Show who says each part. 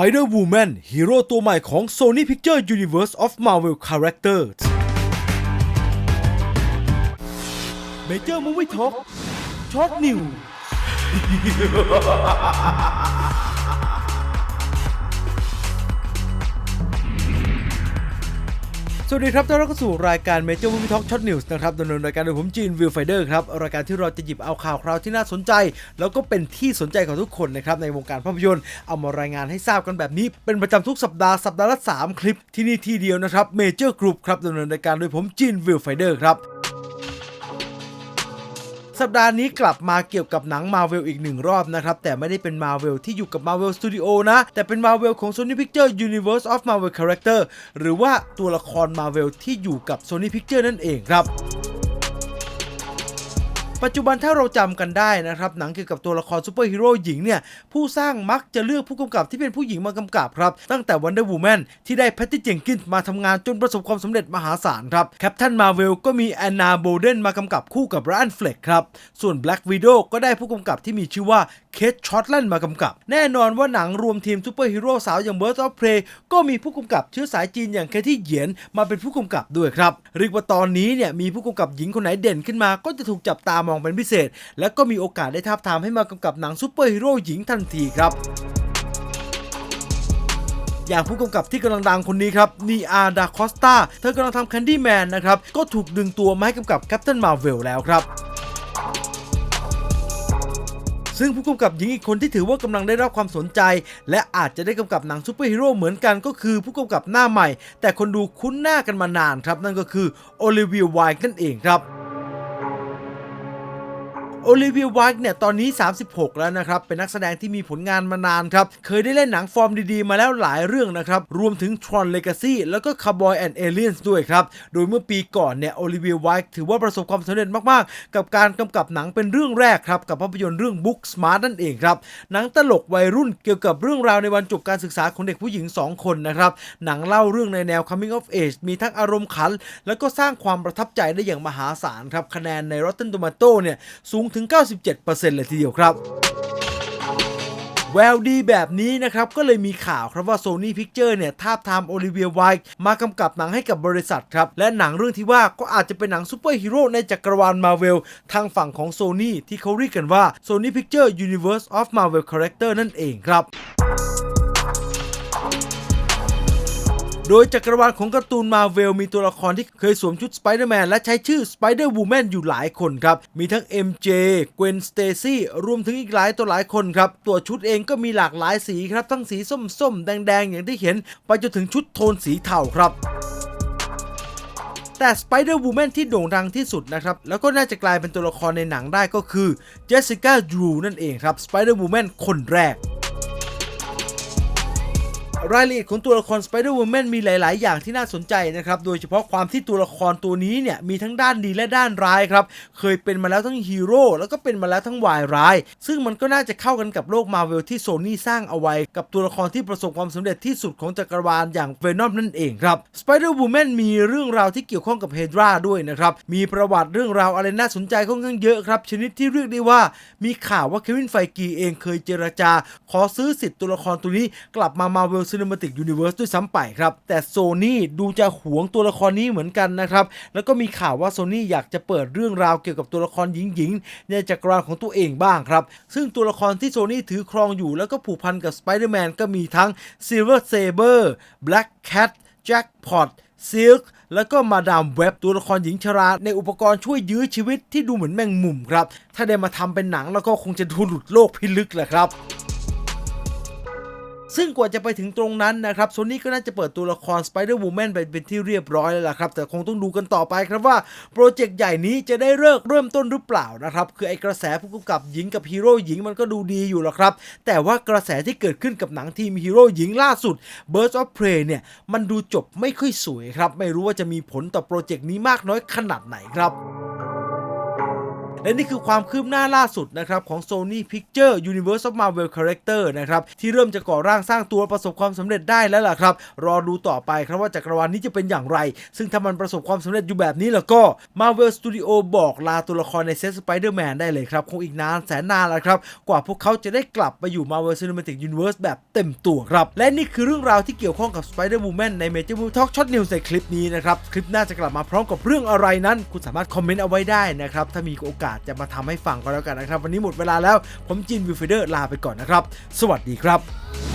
Speaker 1: Spider-Woman ฮีโร่ตัวใหม่ของ Sony Pictures Universe of Marvel Characters Major Movie Talk Short News สวัสดีครับต้อนรับเข้าสู่รายการ Major Movie Talk Short News นะครับดำเนินรายการโดยผมจีนวิวไฟเดอร์ครับ รายการที่เราจะหยิบเอาข่าวคราวที่น่าสนใจ แล้วก็เป็นที่สนใจของทุกคนนะครับ ในวงการภาพยนตร์ เอามารายงานให้ทราบกันแบบนี้ เป็นประจำทุกสัปดาห์ สัปดาห์ละ 3 คลิปที่นี่ที่เดียวนะครับ Major Group ครับดำเนินรายการโดยผมจีนวิวไฟเดอร์ครับ สัปดาห์นี้กลับมาเกี่ยวกับหนัง Marvel อีกหนึ่งรอบนะครับ แต่ไม่ได้เป็น Marvel ที่อยู่กับ Marvel Studio นะ แต่เป็น Marvel ของ Sony Picture Universe of Marvel Character หรือว่าตัวละคร Marvel ที่อยู่กับ Sony Picture นั่นเองครับ ปัจจุบันถ้าเราจำกันได้นะครับ หนังเกี่ยวกับตัวละครซูเปอร์ฮีโร่หญิงเนี่ยผู้สร้างมักจะเลือกผู้กำกับที่เป็นผู้หญิงมากำกับครับ ตั้งแต่ Wonder Woman ที่ได้แพตตี้เจงกินมาทำงานจนประสบความสำเร็จมหาศาลครับ Captain Marvel ก็มีแอนนาโบเดนมากำกับคู่กับ Ryan Fleck ครับ ส่วน Black Widow ก็ได้ผู้กำกับที่มีชื่อว่าเคทช็อตแลนด์มากำกับ แน่นอนว่าหนังรวมทีมซูเปอร์ฮีโร่สาวอย่าง Birds of Prey ก็มีผู้กำกับเชื้อสายจีนอย่างแคที่เหยียนมาเป็นผู้กำกับด้วยครับเรียกว่าตอนนี้เนี่ยมีผู้กำกับหญิงคนไหนเด่นขึ้นมาก็จะถูกจับตามมองเป็นพิเศษ และก็มีโอกาสได้ทาบทามให้มากำกับหนังซูเปอร์ฮีโร่หญิงทันทีครับอย่างผู้กำกับที่กำลังดังคนนี้ครับนีอาดาคอสตาเธอกำลังทำแคนดี้แมนนะครับ ก็ถูกดึงตัวมาให้กำกับแคปต i นมาร์เวลแล้วครับ ซึ่งผู้กำกับหญิงอีกคนที่ถือว่ากำลังได้รับความสนใจ และอาจจะได้กำกับหนังซูเปอร์ฮีโร่เหมือนกันก็คือผู้กำกับหน้าใหม่ แต่คนดูคุ้นหน้ากันมานานครับ นั่นก็คือโอลิเวียไวน์นั่นเองครับ โอลิเวียไวท์เนี่ยตอนนี้ 36 แล้วนะครับ เป็นนักแสดงที่มีผลงานมานานครับ เคยได้เล่นหนังฟอร์มดีๆ มาแล้วหลายเรื่องนะครับ รวมถึง Tron Legacy แล้วก็ Cowboy and Aliens ด้วยครับ โดยเมื่อปีก่อนเนี่ยโอลิเวียไวท์ถือว่าประสบความสำเร็จมากๆ กับการกำกับหนังเป็นเรื่องแรกครับ กับภาพยนตร์เรื่อง Book Smart นั่นเองครับ หนังตลกวัยรุ่นเกี่ยวกับเรื่องราวในวันจบการศึกษาของเด็กผู้หญิง 2 คนนะครับ หนังเล่าเรื่องในแนว coming of age มีทั้งอารมณ์ขัน แล้วก็สร้างความประทับใจได้อย่างมหาศาลครับคะแนนใน Rotten Tomato เนี่ยสูงถึง 97%เลยทีเดียวครับแววดีแบบนี้นะครับ ก็เลยมีข่าวครับว่า Sony Picture เนี่ย ทาบทามโอลิเวียไวท์มากำกับหนังให้กับบริษัทครับ และหนังเรื่องที่ว่าก็อาจจะเป็นหนังซูเปอร์ฮีโร่ในจักรวาลมาเวลทางฝั่งของ Sony ที่เขาเรียกกันว่า Sony Picture Universe of Marvel Character นั่นเองครับ โดยจักรวาลของการ์ตูนมาเวลมีตัวละครที่เคยสวมชุดสไปเดอร์แมนและใช้ชื่อสไปเดอร์วูแมนอยู่หลายคนครับ มีทั้ง MJ เกวนสเตซี่รวมถึงอีกหลายตัวหลายคนครับ ตัวชุดเองก็มีหลากหลายสีครับ ทั้งสีส้มๆ แดงๆ อย่างที่เห็น ไปจนถึงชุดโทนสีเทาครับแต่ Spider-Woman ที่โด่งดังที่สุดนะครับ แล้วก็น่าจะกลายเป็นตัวละครในหนังได้ก็คือ Jessica Drew นั่นเองครับ Spider-Woman คนแรก รายละเอียดของตัวละคร Spider-Woman มีหลาย ๆ อย่างที่น่าสนใจนะครับ โดยเฉพาะความที่ตัวละครตัวนี้เนี่ยมีทั้งด้านดีและด้านร้ายครับ เคยเป็นมาแล้วทั้งฮีโร่แล้วก็เป็นมาแล้วทั้งวายร้าย ซึ่งมันก็น่าจะเข้ากันกับโลกมาเวลที่โซนี่สร้างเอาไว้ กับตัวละครที่ประสบความสำเร็จที่สุดของจักรวาลอย่างเวนอมนั่นเองครับ Spider-Woman มีเรื่องราวที่เกี่ยวข้องกับเฮดราด้วยนะครับ มีประวัติเรื่องราวอะไรน่าสนใจค่อนข้างเยอะครับ ชนิดที่เรียกได้ว่า มีข่าวว่าเควินไฟกีเองเคยเจรจา ขอซื้อสิทธิ์ตัวละครตัวนี้กลับมา Marvel Cinematic Universe ด้วยซ้ำไปครับ แต่โซนี่ดูจะหวงตัวละครนี้เหมือนกันนะครับ แล้วก็มีข่าวว่าโซนี่อยากจะเปิดเรื่องราวเกี่ยวกับตัวละครหญิงๆ ในจักรวาลของตัวเองบ้างครับ ซึ่งตัวละครที่โซนี่ถือครองอยู่แล้วก็ผูกพันกับ Spider-Man ก็มีทั้ง Silver Saber Black Cat Jackpot Silk แล้วก็มาดามเว็บตัวละครหญิงชรา ในอุปกรณ์ช่วยยื้อชีวิตที่ดูเหมือนแมงมุมครับ ถ้าได้มาทำเป็นหนังแล้วก็คงจะดูหลุดโลกพิลึกแหละครับ ซึ่งกว่าจะไปถึงตรงนั้นนะครับโซนี่ก็น่าจะเปิดตัวละคร Spider-Woman ไปเป็นที่เรียบร้อยแล้วล่ะครับ แต่คงต้องดูกันต่อไปครับว่า โปรเจกต์ใหญ่นี้จะได้เลิกเริ่มต้นหรือเปล่านะครับ คือไอ้กระแสผู้กำกับหญิงกับฮีโร่หญิงมันก็ดูดีอยู่หรอกครับ แต่ว่ากระแสที่เกิดขึ้นกับหนังทีมฮีโร่หญิงล่าสุด Birds of Prey เนี่ยมันดูจบไม่ค่อยสวยครับ ไม่รู้ว่าจะมีผลต่อโปรเจกต์นี้มากน้อยขนาดไหนครับ และนี่คือความคืบหน้าล่าสุดนะครับของ Sony Picture Universe of Marvel Character นะครับที่เริ่มจะก่อร่างสร้างตัวประสบความสำเร็จได้แล้วล่ะครับ รอดูต่อไปครับว่าจักรวาลนี้จะเป็นอย่างไร ซึ่งถ้ามันประสบความสำเร็จอยู่แบบนี้แล้วก็ Marvel Studio บอกลาตัวละครในเซต Spider-Man ได้เลยครับ คงอีกนานแสนนานแล้วครับ กว่าพวกเขาจะได้กลับไปอยู่ Marvel Cinematic Universe แบบเต็มตัวครับ และนี่คือเรื่องราวที่เกี่ยวข้องกับ Spider-Woman ใน Major Movie Talk Shot News ในคลิปนี้นะครับ คลิปหน้าจะกลับมาพร้อมกับเรื่องอะไรนั้น คุณสามารถคอมเมนต์เอาไว้ได้นะครับถ้ามีโอกาสจะมาทำให้ฟังก็แล้วกันนะครับ วันนี้หมดเวลาแล้วผมจินวิวเฟเดอร์ลาไปก่อนนะครับ สวัสดีครับ